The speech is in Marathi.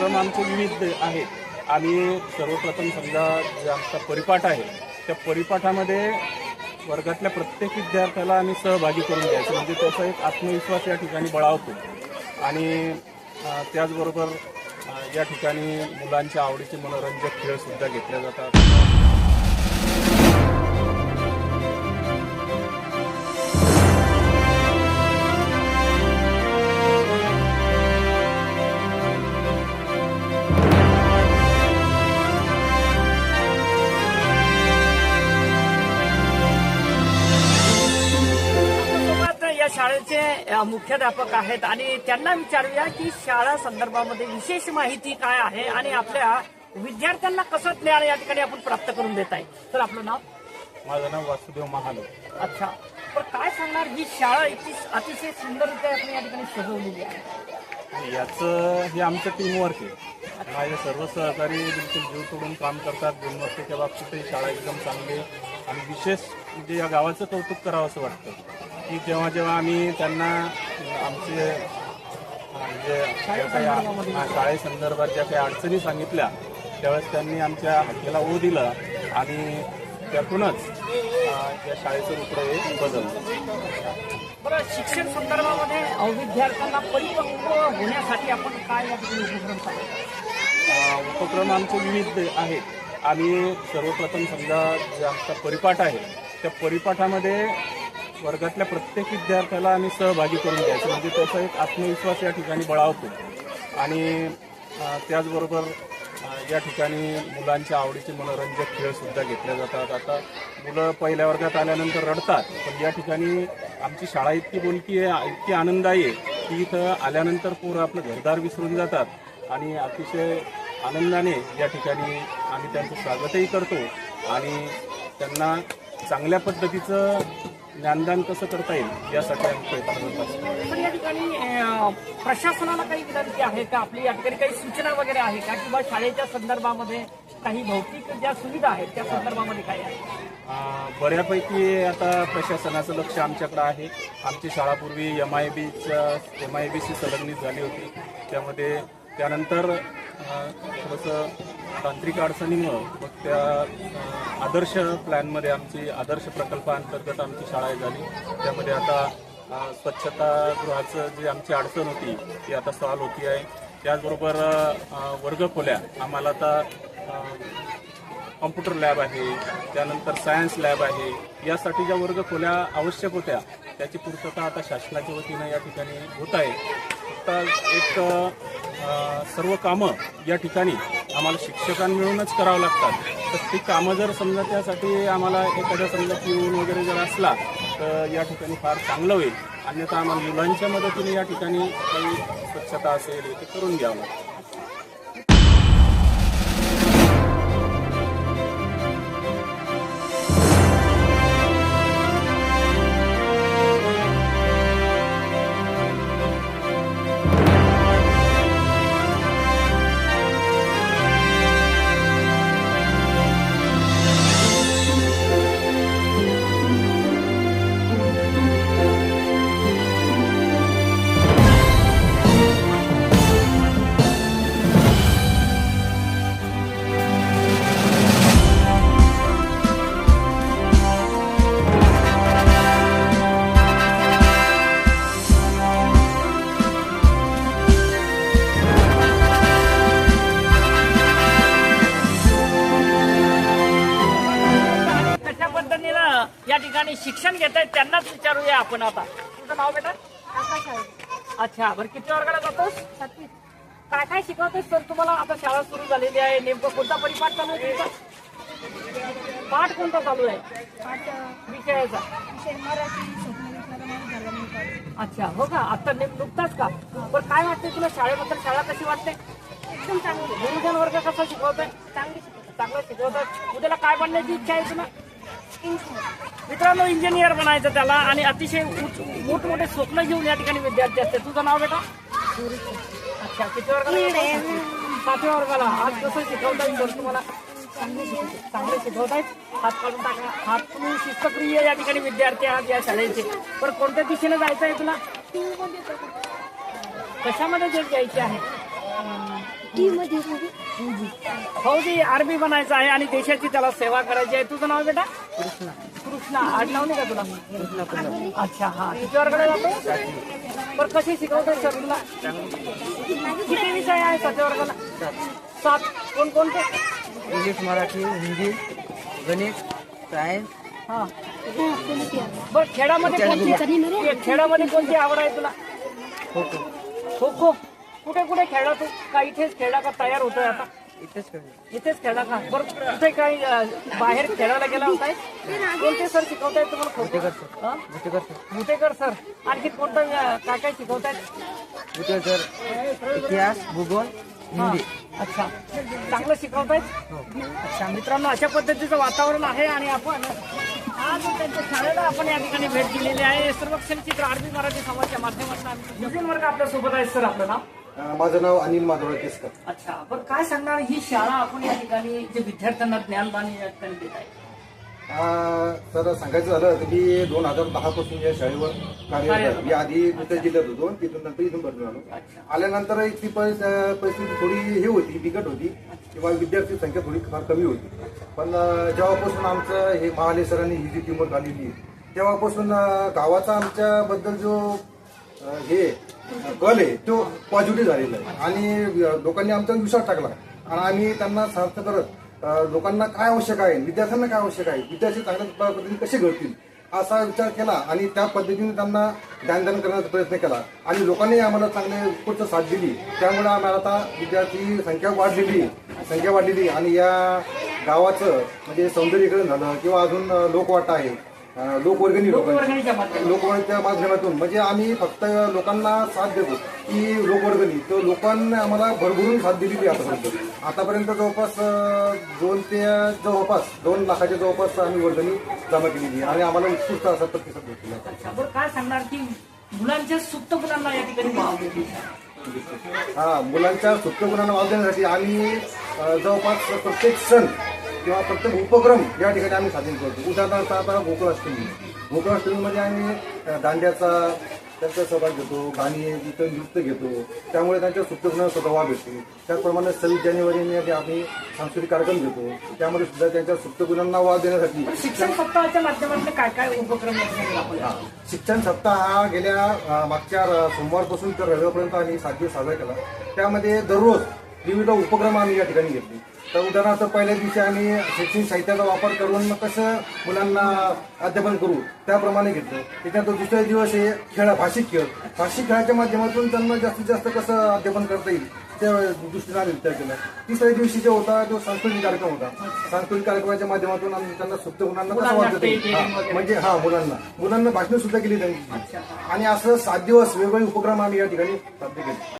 उपक्रम आमचे विविध आहेत. आम्ही सर्वप्रथम समजा जे आमचा परिपाठ आहे त्या परिपाठामध्ये वर्गातल्या प्रत्येक विद्यार्थ्याला आम्ही सहभागी करून घ्यायचं. म्हणजे त्याचा एक आत्मविश्वास या ठिकाणी बळावतो. आणि त्याचबरोबर या ठिकाणी मुलांच्या आवडीचे मनोरंजक खेळसुद्धा घेतले जातात. मुख्याध्यापक आहेत. आणि त्यांना विचारूया की शाळा संदर्भामध्ये विशेष माहिती काय आहे आणि आपल्या विद्यार्थ्यांना कसं ज्ञान या ठिकाणी आपण प्राप्त करून देत आहे. तर आपलं नाव? माझं नाव वासुदेव महालो. अच्छा. तर काय सांगणार ही शाळा इतकी अतिशय सुंदररित्या आपण या ठिकाणी सजवलेली आहे. याचं हे आमचं टीमवर्क आहे. माझे सर्व सहकारी बिलकुल जीव तोडून काम करतात. गुणवत्तेच्या बाबतीतही शाळा एकदम चांगली आहे. आणि विशेष म्हणजे या गावाचं कौतुक करावं असं वाटतं. की जेव्हा जेव्हा आम्ही त्यांना आमचे ज्या काही शाळेसंदर्भात ज्या काही अडचणी सांगितल्या त्यावेळेस त्यांनी आमच्या हाकेला ओ दिलं आणि त्यातूनच अं, या शाळेचं रूप हे बदललं. बरं शिक्षण संदर्भामध्ये विद्यार्थ्यांना परिपक्व होण्यासाठी आपण काय या उपक्रम आमचे विविध आहेत आम्ही सर्वप्रथम समजा जे आमचा परिपाठ आहे त्या परिपाठामध्ये वर्गातल्या प्रत्येक विद्यार्थ्याला आम्ही सहभागी करून घ्यायचं. म्हणजे त्याचा एक आत्मविश्वास या ठिकाणी बळावतो. आणि त्याचबरोबर या ठिकाणी मुलांच्या आवडीचे मनोरंजक खेळसुद्धा घेतले जातात. आता मुलं पहिल्या वर्गात आल्यानंतर रडतात पण या ठिकाणी आमची शाळा इतकी बोलकी आहे इतकी आनंददायी आहे की इथं आल्यानंतर पोरं आपलं घरदार विसरून जातात. आणि अतिशय आनंदाने या ठिकाणी आम्ही त्यांचं स्वागतही करतो. आणि त्यांना चांगल्या पद्धतीचं ज्ञानदान कसं करता येईल यासाठी आम्ही प्रयत्न करत असतो पण या ठिकाणी अ, प्रशासनाला काही विनंती आहे का? आपली या ठिकाणी काही सूचना वगैरे आहे का? किंवा शाळेच्या संदर्भामध्ये काही भौतिक ज्या सुविधा आहेत त्या संदर्भामध्ये काय आहे? अं, बऱ्यापैकी आता प्रशासनाचं लक्ष आमच्याकडे आहे. आमची शाळा पूर्वी एम आय बीच्या एम आय बीशी संलग्नित झाली होती. त्यामध्ये त्यानंतर थोडंसं तांत्रिक अडचणीमुळं मग त्या आदर्श प्लॅनमध्ये आमची आदर्श प्रकल्पाअंतर्गत आमची शाळा झाली. त्यामध्ये आता स्वच्छतागृहाचं जी आमची अडचण होती ती आता सॉल्व्ह होती आहे. त्याचबरोबर वर्गखोल्या आम्हाला आता कॉम्प्युटर लॅब आहे त्यानंतर सायन्स लॅब आहे. यासाठी ज्या वर्ग खोल्या आवश्यक होत्या त्याची पूर्तता आता शासनाच्या वतीनं या ठिकाणी होत आहे. आता एक सर्व कामं या ठिकाणी आम्हाला शिक्षकांमिळूनच करावं लागतात. तर ती कामं जर समजा त्यासाठी आम्हाला एखाद्या समजा पिऊन वगैरे जर असला तर या ठिकाणी फार चांगलं होईल. अन्यथा आम्हाला मुलांच्या मदतीने या ठिकाणी काही स्वच्छता असेल हे ते करून घ्यावं लागतं या ठिकाणी शिक्षण घेत आहेत त्यांनाच विचारूया आपण आता. तुझं नाव बेटा? आकाश आहे अच्छा बरं किती वर्गाला जातोस? काय काय शिकवतोस सर तुम्हाला? आता शाळा सुरू झालेली आहे नेमकं कोणता परिपाठ चालू आहे तुमचा पाठ कोणता चालू आहे? पाठ विषयाचा. विषय मराठी स्वप्न मला झाला मी पाठ. अच्छा हो का? आता नेम नुकताच का? बरं काय वाटते तुला? शाळेबद्दल शाळा कशी वाटते? एकदम चांगली. गुरुजन वर्ग कसा शिकवतोय? चांगली शिकवतात चांगलं शिकवतात उद्याला काय बनण्याची इच्छा आहे तुला? मित्रांनो इंजिनियर बनायचं त्याला आणि अतिशय मोठमोठे स्वप्न घेऊन या ठिकाणी विद्यार्थी असते तुझं नाव बेटा? अच्छा किती वर्गाला? सातव्या वर्गाला. आज कसं शिकवता तुम्हाला? चांगले शिकवते. शिकवतायत हात काढून टाका. हात तुम्ही शिस्तप्रिय या ठिकाणी विद्यार्थी आहात या शाळेचे. पण कोणत्या दिशेने जायचं आहे तुला? कशामध्ये जग घ्यायचे आहे? फौजी आर्मी बनायचं आहे आणि देशाची त्याला सेवा करायची आहे. तुझं नाव बेटा? कृष्णा कृष्णा आडनाव नाही का तुला? अच्छा हा. किती जातो बरं सर तुला किती विषय आहे सातव्या वर्गाला सात कोणकोणते इंग्लिश मराठी हिंदी गणित सायन्स. हा. बरं खेळामध्ये कोणती खेळामध्ये कोणती आवड आहे तुला? खो खो. खो खो. कुठे कुठे खेळला तू? का इथेच खेळला का तयार होतोय आता? इथेच खेळलो इथेच खेळला का? बरं कुठे काही बाहेर खेळायला गेला होताय कोणते सर शिकवतायत तुम्हाला खो Butekar sir. Butekar sir. Mutekar sir. आणखी कोणतं अं, काय काय शिकवतायत? बुटेकर सर इतिहास भूगोल हा. हिंदी अच्छा. चांगलं शिकवतायत? अच्छा मित्रांनो अशा पद्धतीचं वातावरण आहे आणि आपण आज त्यांच्या शाळेला आपण या ठिकाणी भेट दिलेली आहे. सर्व क्षणचित्र आरबी मराठी समाजच्या माध्यमातून आम्ही वर्ग आपल्यासोबत आहे सर आपलं नाव? अ, माझं नाव अनिल माधव केसकर. अच्छा बरं काय सांगणार? ही शाळा आपण या ठिकाणी जे विद्यार्थ्यांना ज्ञानदान या ठिकाणी देत आहे. अ, तर सांगायचं झालं तर मी दोन हजार दहा पासून या शाळेवर कार्यरत आहे. मी आधी दुसऱ्या जिल्ह्यात होतो तिथून नंतर इथून बदलून आलो अच्छा. आल्यानंतर अ, परिस्थिती थोडी हे होती बिकट होती. किंवा विद्यार्थी संख्या थोडी फार कमी होती. पण अ, जेव्हापासून आमचं हे महाले सरांनी ही जी टीमवर्क आलेली आहे तेव्हापासून अ, गावाचा आमच्याबद्दल जो हे कल आहे तो पॉझिटिव्ह झालेला आहे. आणि लोकांनी आमचा विश्वास टाकला. आणि आम्ही त्यांना सार्थ करत लोकांना काय आवश्यक आहे विद्यार्थ्यांना काय आवश्यक आहे विद्यार्थी चांगल्या पद्धतीने कसे घडतील असा विचार केला आणि त्या पद्धतीने त्यांना ज्ञानदान करण्याचा प्रयत्न केला. आणि लोकांनी आम्हाला चांगले उत्कृष्ट साथ दिली. त्यामुळे आम्हाला आता विद्यार्थी संख्या वाढलेली संख्या वाढलेली आणि या गावाचं म्हणजे सौंदर्यीकरण झालं किंवा अजून लोकवाटा आहे. लोकवर्गणी लोकांची. लोकवर्गणीच्या माध्यमातून. लोकवर्गणीच्या माध्यमातून. म्हणजे आम्ही फक्त लोकांना साथ देतो की लोकवर्गणी. तर लोकांनी आम्हाला भरभरून साथ दिलेली आहे आतापर्यंत. आतापर्यंत जवळपास अं, दोन ते जवळपास दोन लाखाच्या जवळपास आम्ही वर्गणी जमा केलेली आहे. आणि आम्हाला उत्कृष्ट असा प्रतिसाद भेटलेला आहे. अच्छा बरं काय सांगणार की मुलांच्या सुप्त मुलांना या ठिकाणी वाव देते हा मुलांच्या सुप्त गुणांना वाव देण्यासाठी आम्ही अं, जवळपास प्रत्येक सण किंवा प्रत्येक उपक्रम या ठिकाणी आम्ही साजरे करतो. उदाहरणार्थ आता गोकुळाष्टमी. गोकुळाष्टमीमध्ये आम्ही दांड्याचा त्यांचा सहभाग घेतो गाणी इतर नृत्य घेतो. त्यामुळे त्यांच्या सुप्त गुणांना सुद्धा वाव भेटते. त्याचप्रमाणे सव्वीस जानेवारीमध्ये आम्ही सांस्कृतिक कार्यक्रम घेतो. त्यामध्ये सुद्धा त्यांच्या सुप्त गुणांना वाव देण्यासाठी शिक्षण सप्ताहाच्या माध्यमातून काय काय उपक्रम. शिक्षण सप्ताह हा गेल्या मागच्या सोमवारपासून तर रविवारपर्यंत आम्ही सात दिवस साजरा केला. त्यामध्ये दररोज विविध उपक्रम आम्ही या ठिकाणी घेतले. तर उदाहरणार्थ पहिल्या दिवशी आम्ही शैक्षणिक साहित्याचा वापर करून मग कसं मुलांना अध्यापन करू त्याप्रमाणे घेतलं. त्याच्यानंतर दुसऱ्या दिवस हे खेळ भाषिक खेळ. भाषिक खेळाच्या माध्यमातून त्यांना जास्तीत जास्त कसं अध्यापन करता येईल त्या दृष्टीने आम्ही विचार केला. तिसऱ्या दिवशी जो होता तो सांस्कृतिक कार्यक्रम होता. सांस्कृतिक कार्यक्रमाच्या माध्यमातून आम्ही त्यांना सुप्त गुणांना कसं मुलांना वाटतं वगैरे. म्हणजे हा मुलांना. मुलांना भाषण सुद्धा केली त्यांची आणि असं सात दिवस वेगवेगळे उपक्रम आम्ही या ठिकाणी साध्य केले.